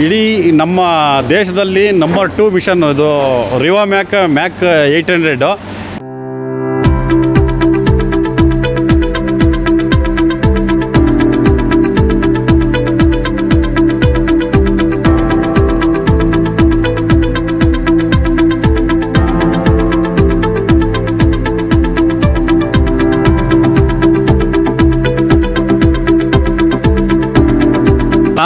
ಇಡೀ ನಮ್ಮ ದೇಶದಲ್ಲಿ ನಂಬರ್ ಟೂ ಮಿಷನ್ ಇದು ರಿವಾ ಮ್ಯಾಕ್ ಮ್ಯಾಕ್ ಏಯ್ಟ್ ಹಂಡ್ರೆಡು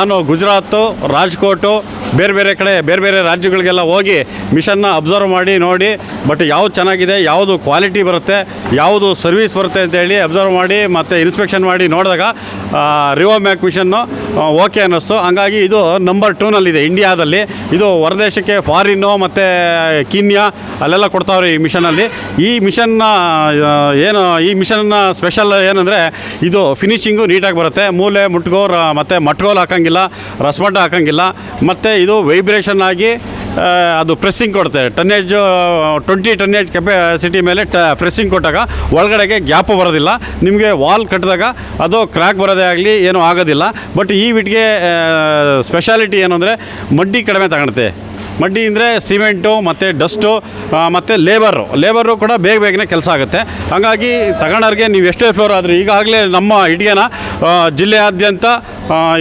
ನಾನು ಗುಜರಾತು ರಾಜ್ಕೋಟು ಬೇರೆ ಬೇರೆ ಕಡೆ, ಬೇರೆ ಬೇರೆ ರಾಜ್ಯಗಳಿಗೆಲ್ಲ ಹೋಗಿ ಮಿಷನ್ನ ಅಬ್ಸರ್ವ್ ಮಾಡಿ, ನೋಡಿ, ಬಟ್ ಯಾವ್ದು ಚೆನ್ನಾಗಿದೆ, ಯಾವುದು ಕ್ವಾಲಿಟಿ ಬರುತ್ತೆ, ಯಾವುದು ಸರ್ವಿಸ್ ಬರುತ್ತೆ ಅಂತೇಳಿ ಅಬ್ಸರ್ವ್ ಮಾಡಿ, ಮತ್ತು ಇನ್ಸ್ಪೆಕ್ಷನ್ ಮಾಡಿ ನೋಡಿದಾಗ ರಿವೋ ಮ್ಯಾಕ್ ಮಿಷನ್ನು ಓಕೆ ಅನ್ನಿಸ್ತು. ಹಂಗಾಗಿ ಇದು ನಂಬರ್ ಟೂನಲ್ಲಿದೆ, ಇಂಡಿಯಾದಲ್ಲಿ. ಇದು ಹೊರದೇಶಕ್ಕೆ ಫಾರಿನ್ನು ಮತ್ತು ಕೀನ್ಯಾ, ಅಲ್ಲೆಲ್ಲ ಕೊಡ್ತಾವ್ರೆ ಈ ಮಿಷನಲ್ಲಿ. ಈ ಮಿಷನ್ನ ಏನು, ಈ ಮಿಷನ್ನ ಸ್ಪೆಷಲ್ ಏನಂದರೆ, ಇದು ಫಿನಿಷಿಂಗು ನೀಟಾಗಿ ಬರುತ್ತೆ. ಮೂಲೆ, ಮುಟ್ಗೋರ್ ಮತ್ತು ಮಟ್ಗೋಲ್ ಹಾಕಂಗಿಲ್ಲ, ರಸಮಡ್ಡ ಹಾಕಂಗಿಲ್ಲ. ಮತ್ತು ಇದು ವೈಬ್ರೇಷನ್ ಆಗಿ ಅದು ಪ್ರೆಸ್ಸಿಂಗ್ ಕೊಡುತ್ತೆ. ಟನ್ನೇಜ್ ಟ್ವೆಂಟಿ ಟನ್ನೇಜ್ ಕೆಪಾಸಿಟಿ ಮೇಲೆ, ಟ ಪ್ರೆಸ್ಸಿಂಗ್ ಕೊಟ್ಟಾಗ ಒಳಗಡೆಗೆ ಗ್ಯಾಪ್ ಬರೋದಿಲ್ಲ. ನಿಮಗೆ ವಾಲ್ ಕಟ್ಟಿದಾಗ ಅದು ಕ್ರ್ಯಾಕ್ ಬರೋದೇ ಆಗಲಿ, ಏನೂ ಆಗೋದಿಲ್ಲ. ಬಟ್ ಈ ವಿಟ್ಗೆ ಸ್ಪೆಷಾಲಿಟಿ ಏನು ಅಂದರೆ ಮಡ್ಡಿ ಕಡಿಮೆ ತಗೊಳುತ್ತೆ. ಮಡ್ಡಿ ಅಂದರೆ ಸಿಮೆಂಟು, ಮತ್ತು ಡಸ್ಟು ಮತ್ತು ಲೇಬರು. ಲೇಬರು ಕೂಡ ಬೇಗ ಬೇಗನೆ ಕೆಲಸ ಆಗುತ್ತೆ. ಹಾಗಾಗಿ ತಗೊಂಡವ್ರಿಗೆ ನೀವು ಎಷ್ಟೇ ಫ್ಲೋರ್ ಆದರೂ ಈಗಾಗಲೇ ನಮ್ಮ ಇಡಿಯನ ಜಿಲ್ಲೆಯಾದ್ಯಂತ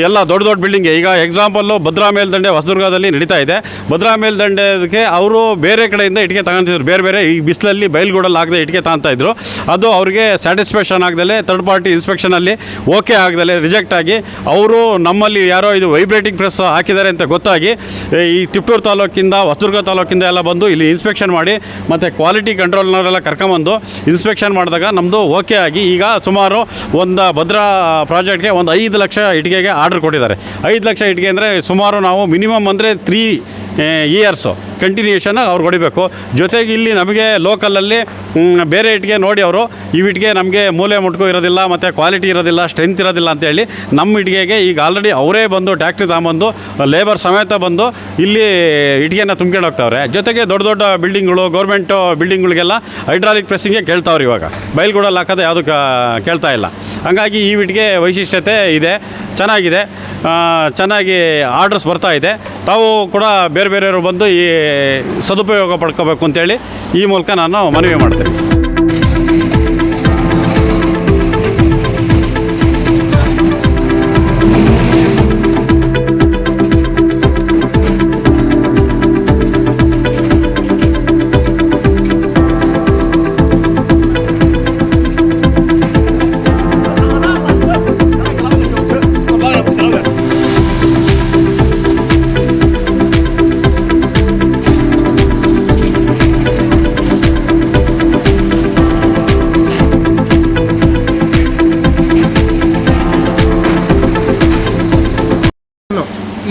ಎಲ್ಲ ದೊಡ್ಡ ದೊಡ್ಡ ಬಿಲ್ಡಿಂಗ್ ಈಗ ಎಕ್ಸಾಂಪಲ್ಲು ಭದ್ರಾ ಮೇಲ್ದಂಡೆ ಹೊಸದುರ್ಗದಲ್ಲಿ ನಡೀತಾ ಇದೆ. ಭದ್ರಾ ಮೇಲ್ದಂಡೆಗೆ ಅವರು ಬೇರೆ ಕಡೆಯಿಂದ ಇಟ್ಟಿಗೆ ತಗೊಂತಿದ್ರು. ಬೇರೆ ಬೇರೆ ಈ ಬಿಸಿಲಲ್ಲಿ ಬಯಲ್ಗೂಡಲ್ಲಿ ಆಗದೆ ಇಟ್ಟಿಗೆ ಇದ್ರು. ಅದು ಅವ್ರಿಗೆ ಸ್ಯಾಟಿಸ್ಫ್ಯಾಕ್ಷನ್ ಆಗದಲ್ಲೇ ಥರ್ಡ್ ಪಾರ್ಟಿ ಇನ್ಸ್ಪೆಕ್ಷನಲ್ಲಿ ಓಕೆ ಆಗದಲ್ಲೇ ರಿಜೆಕ್ಟ್ ಆಗಿ, ಅವರು ನಮ್ಮಲ್ಲಿ ಯಾರೋ ಇದು ವೈಬ್ರೇಟಿಂಗ್ ಪ್ರೆಸ್ ಹಾಕಿದ್ದಾರೆ ಅಂತ ಗೊತ್ತಾಗಿ, ಈ ತಿಪ್ಟೂರು ತಾಲೂಕಿಂದ, ಹೊಸದುರ್ಗ ತಾಲೂಕಿಂದ ಎಲ್ಲ ಬಂದು ಇಲ್ಲಿ ಇನ್ಸ್ಪೆಕ್ಷನ್ ಮಾಡಿ, ಮತ್ತು ಕ್ವಾಲಿಟಿ ಕಂಟ್ರೋಲ್ನವರೆಲ್ಲ ಕರ್ಕೊಂಬಂದು ಇನ್ಸ್ಪೆಕ್ಷನ್ ಮಾಡಿದಾಗ ನಮ್ಮದು ಓಕೆ ಆಗಿ ಈಗ ಸುಮಾರು ಒಂದು ಭದ್ರಾ ಪ್ರಾಜೆಕ್ಟ್ಗೆ ಒಂದು ಐದು ಲಕ್ಷ ಇಟ್ಟಿಗೆಗೆ ಆರ್ಡರ್ ಕೊಟ್ಟಿದ್ದಾರೆ. ಐದು ಲಕ್ಷ ಇಟ್ಟಿಗೆ ಅಂದರೆ ಸುಮಾರು ನಾವು ಮಿನಿಮಮ್ ಅಂದರೆ ತ್ರೀ ಇಯರ್ಸು ಕಂಟಿನ್ಯೂಷನ್ ಅವ್ರು ಹೊಡಿಬೇಕು. ಜೊತೆಗೆ ಇಲ್ಲಿ ನಮಗೆ ಲೋಕಲಲ್ಲಿ ಬೇರೆ ಇಟ್ಟಿಗೆ ನೋಡಿ ಅವರು. ಈ ಇಟ್ಟಿಗೆ ನಮಗೆ ಮೂಲೆ ಮುಟ್ಕೋ ಇರೋದಿಲ್ಲ, ಮತ್ತು ಕ್ವಾಲಿಟಿ ಇರೋದಿಲ್ಲ ಸ್ಟ್ರೆಂತ್ ಇರೋದಿಲ್ಲ ಅಂತೇಳಿ ನಮ್ಮ ಇಟ್ಟಿಗೆಗೆ ಈಗ ಆಲ್ರೆಡಿ ಅವರೇ ಬಂದು ಟ್ಯಾಕ್ಟ್ರಿ ತಗೊಂಬಂದು ಲೇಬರ್ ಸಮೇತ ಬಂದು ಇಲ್ಲಿ ಇಟ್ಟಿಗೆನ ತುಂಬ್ಕೊಂಡು ಹೋಗ್ತಾವ್ರೆ. ಜೊತೆಗೆ ದೊಡ್ಡ ದೊಡ್ಡ ಬಿಲ್ಡಿಂಗ್ಗಳು ಗೌರ್ಮೆಂಟು ಬಿಲ್ಡಿಂಗ್ಗಳಿಗೆಲ್ಲ ಹೈಡ್ರಾಲಿಕ್ ಪ್ರೆಸ್ಸಿಂಗೆ ಕೇಳ್ತಾವ್ರೆ ಇವಾಗ. ಬೈಲ್ಗೂಡಲ್ಲಿ ಹಾಕೋದು ಯಾವುದು ಕೇಳ್ತಾ ಇಲ್ಲ. ಹಂಗಾಗಿ ಈ ವಿಟ್ಗೆ ವೈಶಿಷ್ಟ್ಯತೆ ಇದೆ, ಚೆನ್ನಾಗಿದೆ. ಚೆನ್ನಾಗಿ ಆರ್ಡರ್ಸ್ ಬರ್ತಾ ಇದೆ. ತಾವು ಕೂಡ ಬೇರೆ ಬೇರೆಯವರು ಬಂದು ಈ ಸದುಪಯೋಗ ಪಡ್ಕೋಬೇಕು ಅಂತೇಳಿ ಈ ಮೂಲಕ ನಾನು ಮನವಿ ಮಾಡ್ತೀನಿ.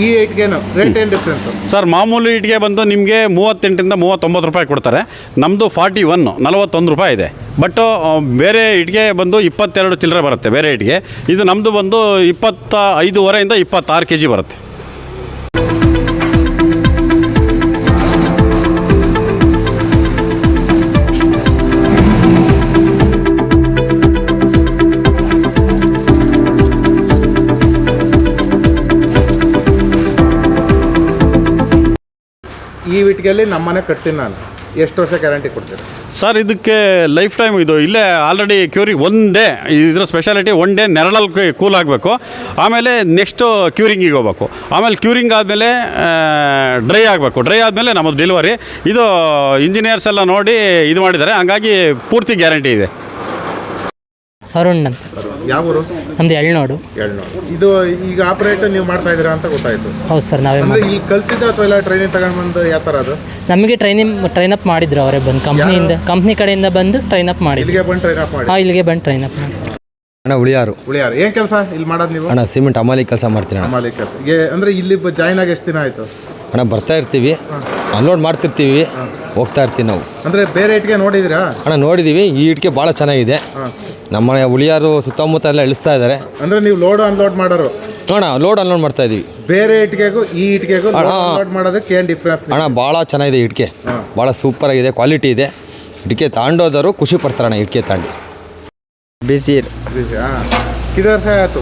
ಈ ಏಟ್ಗೇನು ರೇಟ್ ಏನು ಡಿಫ್ರೆನ್ಸ್ ಸರ್, ಮಾಮೂಲಿ ಇಟ್ಗೆ ಬಂದು ನಿಮಗೆ ಮೂವತ್ತೆಂಟರಿಂದ ಮೂವತ್ತೊಂಬತ್ತು ರೂಪಾಯಿ ಕೊಡ್ತಾರೆ. ನಮ್ಮದು ಫಾರ್ಟಿ ಒನ್, ನಲವತ್ತೊಂದು ರೂಪಾಯಿ ಇದೆ. ಬಟ್ ಬೇರೆ ಇಟ್ಗೆ ಬಂದು ಇಪ್ಪತ್ತೆರಡು ಚಿಲ್ಲರೆ ಬರುತ್ತೆ, ಬೇರೆ ಇಟ್ಗೆ. ಇದು ನಮ್ಮದು ಬಂದು ಇಪ್ಪತ್ತ ಐದೂವರೆಯಿಂದ ಇಪ್ಪತ್ತಾರು ಕೆ ಜಿ ಬರುತ್ತೆ. ಈ ವಿಟ್ಗೆಲ್ಲಿ ನಮ್ಮನೆ ಕಟ್ತೀನಿ ನಾನು. ಎಷ್ಟು ವರ್ಷ ಗ್ಯಾರಂಟಿ ಕೊಡ್ತೀರಿ? ಸರ್, ಇದಕ್ಕೆ ಲೈಫ್ ಟೈಮ್ ಇದು. ಇಲ್ಲೇ ಆಲ್ರೆಡಿ ಕ್ಯೂರಿಂಗ್ ಒನ್ ಡೇ, ಇದರ ಸ್ಪೆಷಾಲಿಟಿ ಒನ್ ಡೇ ನೆರಳಲ್ಲಿ ಕೂಲ್ ಆಗಬೇಕು. ಆಮೇಲೆ ನೆಕ್ಸ್ಟು ಕ್ಯೂರಿಂಗಿಗೆ ಹೋಗ್ಬೇಕು. ಆಮೇಲೆ ಕ್ಯೂರಿಂಗ್ ಆದಮೇಲೆ ಡ್ರೈ ಆಗಬೇಕು. ಡ್ರೈ ಆದಮೇಲೆ ನಮ್ಮದು ಡೆಲಿವರಿ ಇದು ಇಂಜಿನಿಯರ್ಸ್ ಎಲ್ಲ ನೋಡಿ ಇದು ಮಾಡಿದ್ದಾರೆ. ಹಂಗಾಗಿ ಪೂರ್ತಿ ಗ್ಯಾರಂಟಿ ಇದೆ. ಅರುಣ್ ಅಂತ. ಯಾವ ಊರು? ನಮ್ದು ಎಳ್ನೋಡು. ಎಳ್ನೋಡು. ಇದು ಈಗ ಆಪರೇಟ್ ನೀವು ಮಾಡ್ತಾ ಇದ್ದೀರಾ ಅಂತ ಗೊತ್ತಾಯ್ತು. ಹೌದು ಸರ್ ನಾವೇ ಅಂದ್ರೆ ಮಾಡಿ ಇಲ್ಲಿ ಕಲ್ತಿದ್ದ ಅಥವಾ ಎಲ್ಲ ಟ್ರೈನಿಂಗ್ ತಗೊಂಡು ಬಂದು ಯಾವ ಥರ ಅದು? ನಮಗೆ ಟ್ರೈನಿಂಗ್ ಟ್ರೈನ್ ಅಪ್ ಮಾಡಿದ್ರು ಅವರೇ ಬಂದು. ಕಂಪ್ನಿಯಿಂದ ಕಂಪ್ನಿ ಕಡೆಯಿಂದ ಬಂದು ಟ್ರೈನ್ ಅಪ್ ಮಾಡಿದ್ರು. ಇಲ್ಲಿಗೆ ಬಂದು ಟ್ರೈನ್ ಅಪ್ ಮಾಡಿ ಹಾಂ ಇಲ್ಲಿಗೆ ಬಂದು ಟ್ರೈನ್ ಅಪ್ ಮಾಡಿ ಅಣ್ಣ ಉಳಿಯಾರು. ಉಳಿಯಾರು. ಏನು ಕೆಲಸ ಇಲ್ಲಿ ಮಾಡೋದು ನೀವು? ಅಣ್ಣ ಸಿಮೆಂಟ್ ಅಮಾಲಿ ಕೆಲಸ ಮಾಡ್ತೀನಿ ಅಣ್ಣ. ಮಾಲೀಕ ಅಂದರೆ ಇಲ್ಲಿ ಜಾಯ್ನ್ ಆಗಿ ಎಷ್ಟು ದಿನ ಆಯಿತು? ಅಣ್ಣ ಬರ್ತಾ ಇರ್ತೀವಿ ಅನ್ಲೋಡ್ ಮಾಡ್ತಿರ್ತೀವಿ ಹೋಗ್ತಾ ಇರ್ತೀವಿ ನಾವು. ಅಂದರೆ ಬೇರೆ ಇಟ್ಕೆ ನೋಡಿದಿರಾ ಅಣ್ಣ ನೋಡಿದ್ದೀವಿ ಈ ಇಟ್ಕೆ ಭಾಳ ಚೆನ್ನಾಗಿದೆ. ನಮ್ಮ ಮನೆ ಉಳಿಯಾರು ಸುತ್ತಮುತ್ತ ಎಲ್ಲ ಇಳಿಸ್ತಾ ಇದ್ದಾರೆ ಅಂದರೆ ನೀವು ಲೋಡ್ ಅನ್ಲೋಡ್ ಮಾಡೋರು? ಅಣ್ಣ ಲೋಡ್ ಅನ್ಲೋಡ್ ಮಾಡ್ತಾ ಇದ್ದೀವಿ ಬೇರೆ ಇಟ್ಕೆಗೂ ಈ ಇಟ್ಕೆಗೂ ಅನ್ಲೋಡ್ ಮಾಡೋದಕ್ಕೆ ಏನು ಡಿಫ್ರೆನ್ಸ್ ಅಣ್ಣ ಭಾಳ ಚೆನ್ನಾಗಿದೆ ಇಟ್ಕೆ ಭಾಳ ಸೂಪರ್ ಆಗಿದೆ ಕ್ವಾಲಿಟಿ ಇದೆ. ಇಟ್ಕೆ ತಾಂಡೋದವರು ಖುಷಿ ಪಡ್ತಾರೆ ಅಣ್ಣ ಇಟ್ಕೆ ತಾಂಡಿ. ಬಿಸಿ ಆಯಿತು?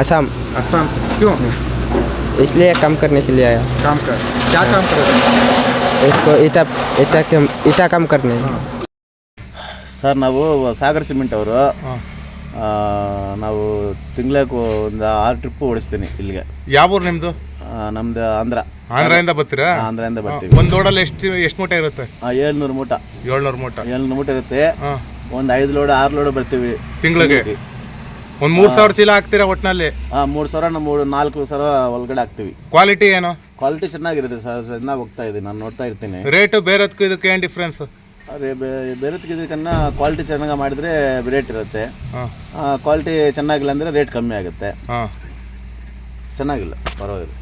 ಅಸ್ಸಾಂ. ಅಸ್ಸಾಂ. ಕ್ಯೂ? तू आसाम असम से क्यों इसलिए कम करने के लिए आया काम कर क्या काम करोगे इसको ईटा ईटा के ईटा कम करने ಸರ್ ನಾವು ಸಾಗರ್ ಸಿಮೆಂಟ್ ಅವರು ನಾವು ತಿಂಗ್ಳಕ್ಕೆ ಒಂದು ಆರು ಟ್ರಿಪ್ ಓಡಿಸ್ತೀನಿ ಇಲ್ಲಿಗೆ ಯಾವ ಊರು ನಿಮ್ಮದು ಆ, ನಮ್ದು ಆಂಧ್ರ ಆಂಧ್ರದಿಂದ ಬರ್ತೀರಾ ಆಂಧ್ರದಿಂದ ಬರ್ತೀವಿ ಒಂದು ಲೋಡಲ್ಲಿ ಎಷ್ಟು ಎಷ್ಟು ಮೂಟೆ ಇರುತ್ತೆ ಏಳ್ನೂರು ಮೂಟ ಏಳ್ನೂರು ಮೂಟ ಏಳ್ನೂರು ಮೂಟ ಇರುತ್ತೆ ಹಾಂ ಒಂದು ಐದು ಲೋಡ್ ಆರು ಲೋಡ್ ಬರ್ತೀವಿ ತಿಂಗ್ಳಿಗೆ? ಒಂದು ಮೂರು ಸಾವಿರ ಚೀಲ ಹಾಕ್ತೀರಾ ಒಟ್ಟಿನಲ್ಲಿ ಹಾಂ ಮೂರು ಸಾವಿರ ನಮ್ಮ ಮೂರು ನಾಲ್ಕು ಸಾವಿರ ಒಳಗಡೆ ಹಾಕ್ತೀವಿ. ಕ್ವಾಲಿಟಿ ಏನು? ಕ್ವಾಲಿಟಿ ಚೆನ್ನಾಗಿರುತ್ತೆ ಸರ್ ಚೆನ್ನಾಗಿ ಹೋಗ್ತಾ ಇದೆ ನಾನು ನೋಡ್ತಾ ಇರ್ತೀನಿ. ರೇಟು ಬೇರೆದಕ್ಕೂ ಇದಕ್ಕೆ ಏನು ಡಿಫ್ರೆನ್ಸ್ ಅದೇ ಕ್ವಾಲಿಟಿ ಚೆನ್ನಾಗಿ ಮಾಡಿದರೆ ರೇಟ್ ಇರುತ್ತೆ. ಹಾಂ. ಕ್ವಾಲಿಟಿ ಚೆನ್ನಾಗಿಲ್ಲ ಅಂದರೆ ರೇಟ್ ಕಮ್ಮಿ ಆಗುತ್ತೆ. ಹಾಂ. ಚೆನ್ನಾಗಿಲ್ಲ ಪರವಾಗಿಲ್ಲ.